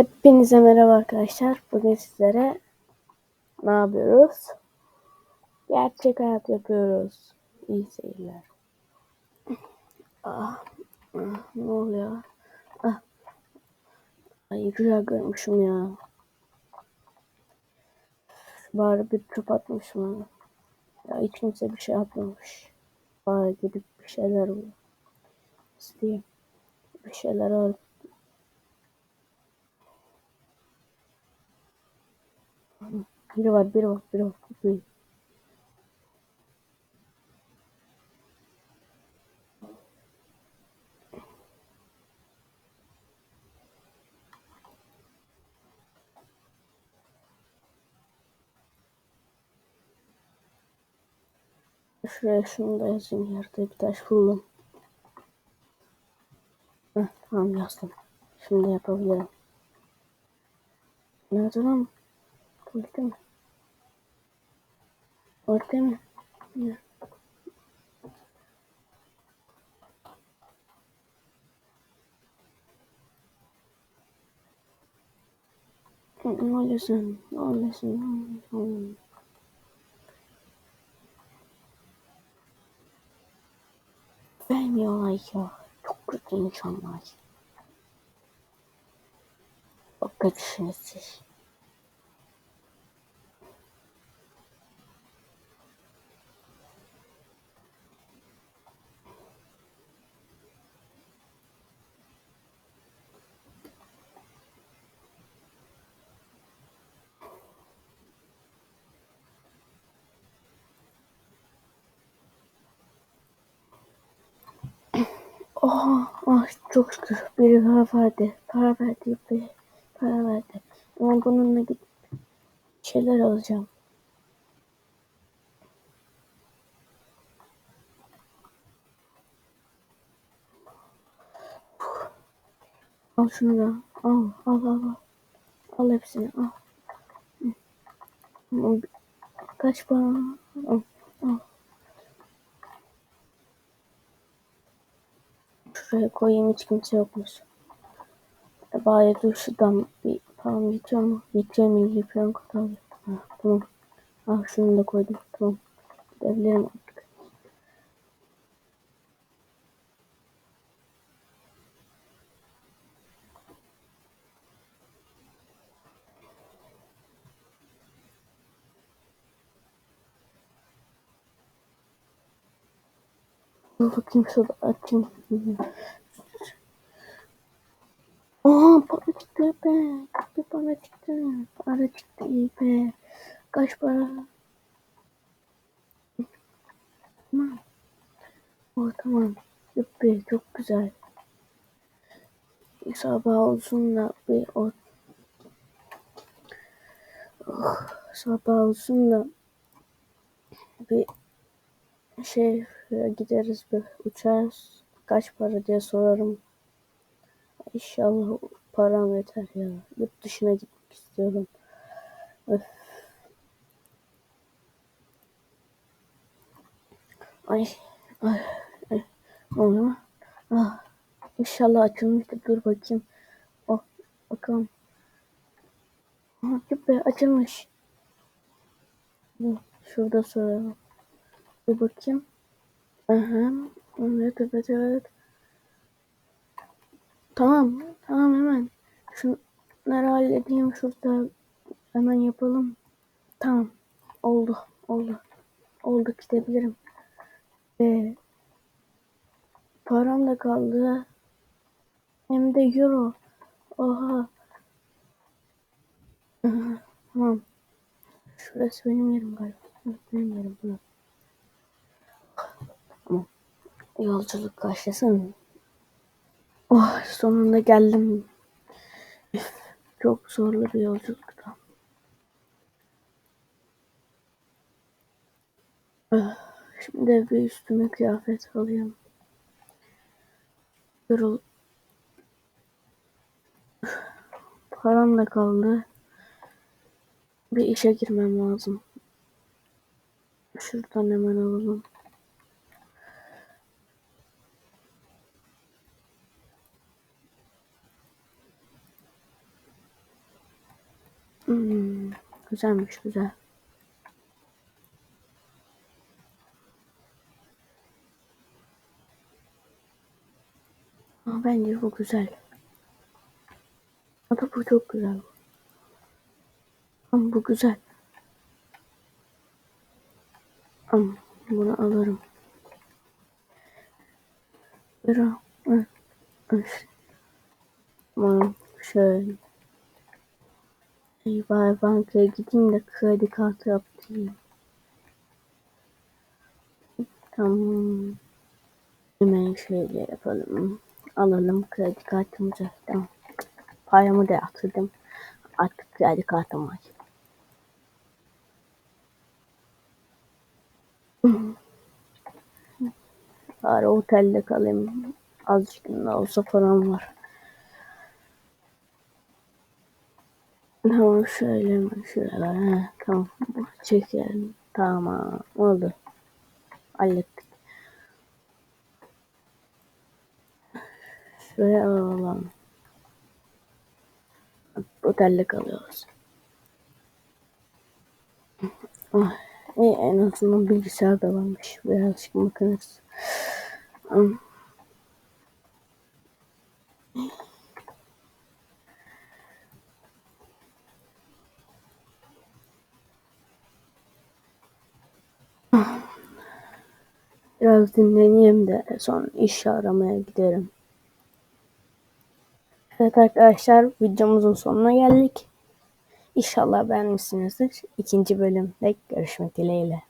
Hepinize merhaba arkadaşlar. Bugün sizlere ne yapıyoruz? Gerçek hayat yapıyoruz. İyi seyirler. Ah, ah, ne oluyor? Ah. Ay rüya görmüşüm ya. Bari bir çöp atmışım. Ya hiç kimse bir şey yapmamış. Bari gidip bir şeyler bul. İsteyeyim. Bir şeyler al. Biri var, biri var, biri var. Biri. Şuraya şunu da yazayım. Yerde bir taş buldum. Heh, tamam yazdım. Şimdi yapabilirim. Nerede lan? Tuvalete mi? Tuvalete mi? Ne? Ne oluyorsun? Ne oluyorsun? Ne oluyorsun? Vermiyorlar ya. Çok kötü insanlar. Çok kötüsünüz siz. Oh, oh çok şükür. Biri para verdi. Para verdi. Biri para verdi. Ama bununla gidip şeyler alacağım. Al şunu da. Al, al, al, al. Al hepsini, al. Kaç para? Al, al. Şuraya koyayım hiç kimse yokmuş. Bari dur şuradan bir param yetiyor mu? Yetiyor mu? Yetiyor mu? Tamam. Ah şunu da koydum. Tamam. Gidebilirim Dur bakayım şurada açayım. Aa para çıktı be. Bir para çıktı. Para çıktı iyi be. Kaç para? Tamam. Oh tamam. Yuppi çok güzel. Sabah olsun da bir o oh, sabah olsun da bir şey gideriz bir uçarız. Kaç para diye sorarım. İnşallah param yeter ya. Yurt dışına gitmek istiyorum. Öf. Ay, ay, ay. Ah, inşallah açılmıştır. Dur bakayım. Oh, bakalım. Be açılmış. Şurada soralım. Bir bakayım. Aha, evet, evet, evet. Tamam, tamam hemen. Şunları halledeyim şurada. Hemen yapalım. Tamam. Oldu, oldu. Oldu gidebilirim. Ve param da kaldı. Hem de euro. Oha. Aha, tamam. Şurası benim yerim galiba. Benim yerim burası. Tamam. Yolculuk başlasın. Oh sonunda geldim. Çok zorlu bir yolculuktu. Şimdi bir üstüme kıyafet alayım. Yorul. Param da kaldı. Bir işe girmem lazım. Şuradan hemen alalım. Güzelmiş güzel. Ama bence bu güzel. Ama bu çok güzel. Ama bu güzel. Ama bunu alırım. Evet. Tamam. Şöyle. Eyvah bankaya gideyim de kredi kartı yaptırayım. Tamam. Hemen şöyle yapalım. Alalım kredi kartımızı. Tamam. Paramı da yatırdım. Artık kredi kartım var. Bari otelde kalayım. Azıcık da olsa param var. Tamam şöyle mi? Şuralar. He, tamam. Çekelim. Tamam. Oldu. Hallettik. Şuraya alalım. Otelde kalıyoruz. Ah, iyi, en azından bilgisayar da varmış. Birazcık bakarız. Biraz dinleneyim de sonra iş aramaya giderim. Evet arkadaşlar videomuzun sonuna geldik. İnşallah beğenmişsinizdir. İkinci bölümde görüşmek dileğiyle.